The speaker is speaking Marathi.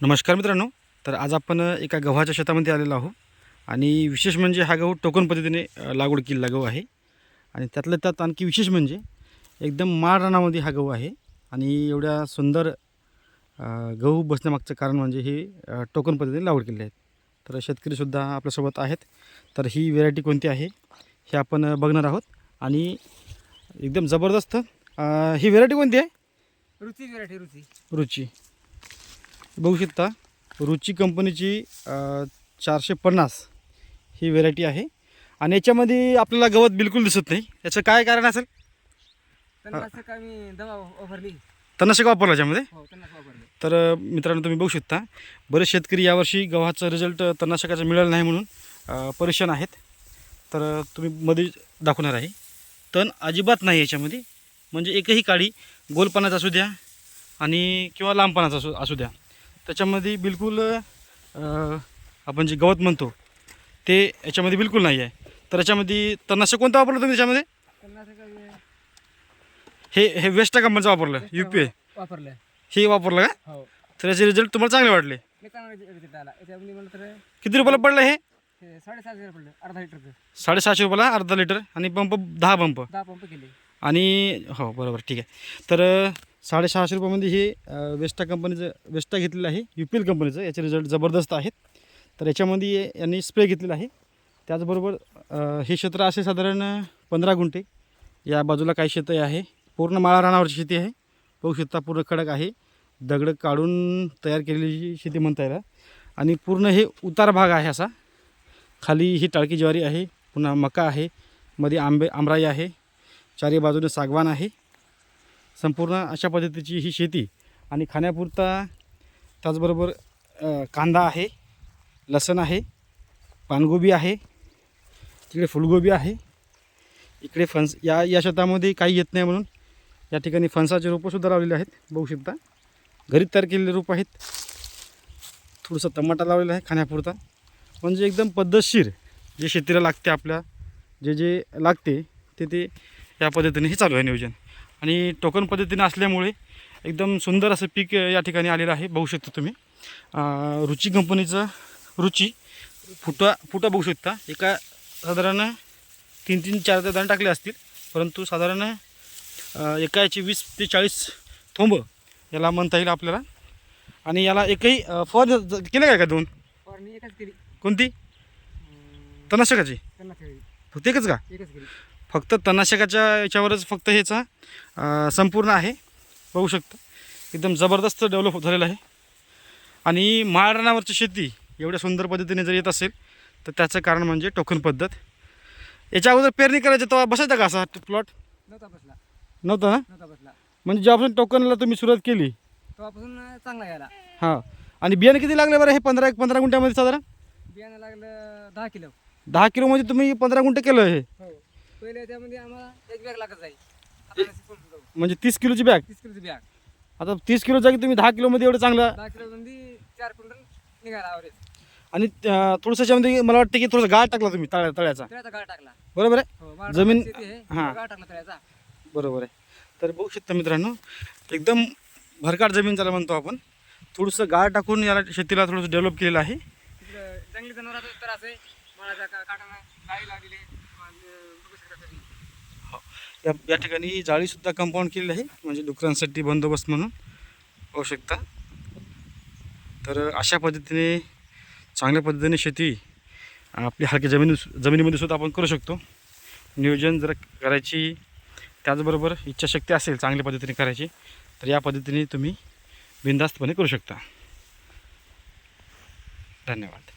नमस्कार मित्रांनो. तर आज आपण एका गव्हाच्या शेतामध्ये आलेलो आहोत आणि विशेष म्हणजे हा गहू टोकन पद्धतीने लागवड केलेला गहू आहे. आणि त्यातल्या त्यात आणखी विशेष म्हणजे एकदम माळ रानामध्ये हा गहू आहे आणि एवढ्या सुंदर गहू बसण्यामागचं कारण म्हणजे हे टोकन पद्धतीने लागवड केलेली आहे. तर शेतकरीसुद्धा आपल्यासोबत आहेत. तर ही व्हेरायटी कोणती आहे हे आपण बघणार आहोत. आणि एकदम जबरदस्त ही व्हेरायटी कोणती आहे? रुची व्हेरायटी रुची. रुची. बघू शकता रुची कंपनीची चारशे पन्नास ही व्हेरायटी आहे. आणि याच्यामध्ये आपल्याला गवत बिलकुल दिसत नाही. याचं काय कारण असेल? तणनाशक आम्ही दवा वापरली. तणनाशक वापरलं याच्यामध्ये? हो तणनाशक वापरले. तर मित्रांनो तुम्ही बघू शकता बरेच शेतकरी यावर्षी गव्हाचा रिझल्ट तणनाशकाचा मिळाला नाही म्हणून परेशान आहेत. तर तुम्ही मध्ये दाखवणार आहे. तण अजिबात नाही याच्यामध्ये. म्हणजे एकही काडी गोलपानाचा असू द्या आणि किंवा लांबपानाचा असू असू द्या. त्याच्यामध्ये बिलकुल आपण जे गवत म्हणतो ते याच्यामध्ये बिलकुल नाही आहे. तर याच्यामध्ये तणनाशक कोणतं वापरलं तुम्ही त्याच्यामध्ये? हे हे वेस्टा कंपनीचं वापरलं यू पी वापरलं. हे वापरलं का? हो. तर याचे रिझल्ट तुम्हाला चांगले वाटले. किती रुपयाला पडलं हे? हे साडेसातशे रुपये पडलं अर्धा लिटरचं. साडेसहाशे रुपयाला अर्धा लिटर आणि पंप दहा पंप. दहा पंप केले. आणि हो बरोबर ठीक आहे. तर साडेसहाशे रुपयामध्ये हे वेस्टा कंपनीचं वेस्टा घेतलेलं आहे यू पी एल कंपनीचं याचे रिझल्ट जबरदस्त आहेत. तर याच्यामध्ये यांनी स्प्रे घेतलेला आहे. त्याचबरोबर हे क्षेत्र असे साधारण पंधरा गुंठे. या बाजूला काही शेतं आहे. पूर्ण माळा रानावरची शेती आहे. पाहू शकता पूर्ण खडक आहे. दगड काढून तयार केलेली शेती म्हणता येईल. आणि पूर्ण हे उतार भाग आहे असा. खाली ही टाळकी ज्वारी आहे. पुन्हा मका आहे. मध्ये आंबे आमराई आहे. चारी बाजूने सागवान आहे. संपूर्ण अशा पद्धतीची ही शेती आणि खाण्यापुरता त्याचबरोबर कांदा आहे लसण आहे पानगोबी आहे तिकडे फुलगोबी आहे. इकडे फणस या या शेतामध्ये काही येत नाही म्हणून या ठिकाणी फणसाचे रोपंसुद्धा लावलेले आहेत बघू शकता घरी तयार केलेले रोप आहेत. थोडंसं टमाटा लावलेला आहे खाण्यापुरता. म्हणजे एकदम पद्धतशीर जे शेतीला लागते आपल्या जे जे लागते ते ते या पद्धतीने हे चालू आहे नियोजन. आणि टोकन पद्धतीने असल्यामुळे एकदम सुंदर असं पीक या ठिकाणी आलेलं आहे. बघू शकता तुम्ही. रुची कंपनीचं रुची फुटा फुटा बघू शकता. एका साधारण तीन तीन चार ते दाणे टाकले असतील. परंतु साधारण एका याची वीस ते चाळीस थोंब याला म्हणता येईल आपल्याला. आणि याला एकही फवार केलं काय का दोन? कोणती? अं, तणाशकाची तणनाशक फक्त एकच का? फक्त तणाशकाच्या याच्यावरच फक्त ह्याचा संपूर्ण आहे. बघू शकता. एकदम जबरदस्त डेव्हलप झालेलं आहे. आणि माळरानावरची शेती एवढ्या सुंदर पद्धतीने जर येत असेल तर त्याचं कारण म्हणजे टोकन पद्धत. याच्या अगोदर पेरणी करायची तेव्हा बसायचा का असा प्लॉट नव्हता बसला. नव्हता ना? नव्हता बसला. म्हणजे जेव्हापासून टोकनला तुम्ही सुरुवात केली. तेव्हापासून चांगला गेला हां. आणि बियाणं किती लागले बरं हे पंधरा पंधरा गुंठ्यामध्ये साधारण? बियाणं लागलं दहा किलो. दहा किलोमध्ये तुम्ही पंधरा गुंठे केलं हो. पहिले याच्यामध्ये आम्हाला एक बॅग लागत जाईल. आता नशीब पण जाऊ. म्हणजे तीस किलोची बॅग तीस किलोची बॅग आता तीस किलो जागी तुम्ही दहा किलोमध्ये एवढं चांगलं दहा किलो चार क्विंटल निघाला आवरेज आणि अं, थोडंसं याच्यामध्ये मला वाटतं की थोडंसं गाळ टाकला तुम्ही तळ्या तळ्याचा. तळ्याचा गाळ टाकला. बरोबर आहे? हो बारा जमीन- शेती आहे हां. गाळ टाकला तळ्याचा. बरोबर आहे. तर बघू शकता मित्रांनो एकदम भरकाट जमीन त्याला म्हणतो आपण थोडंसं गाळ टाकून याला शेतीला थोडंसं डेव्हलप केलेलं आहे. तिकडं जंगली जनावरांचा त्रास आहे. माळाच्या का काटानं गाळी लागलेली आहे. अं, बघू शकता तुम्ही. या या ठिकाणी जाळीसुद्धा कंपाऊंड केलेली आहे म्हणजे डुकरांसाठी बंदोबस्त म्हणून होऊ शकता. तर अशा पद्धतीने चांगल्या पद्धतीने शेती आपली हलक्या जमिनी जमिनीमध्ये सुद्धा आपण करू शकतो. नियोजन जर करायची त्याचबरोबर इच्छाशक्ती असेल चांगल्या पद्धतीने करायची तर या पद्धतीने तुम्ही बिनधास्तपणे करू शकता. धन्यवाद.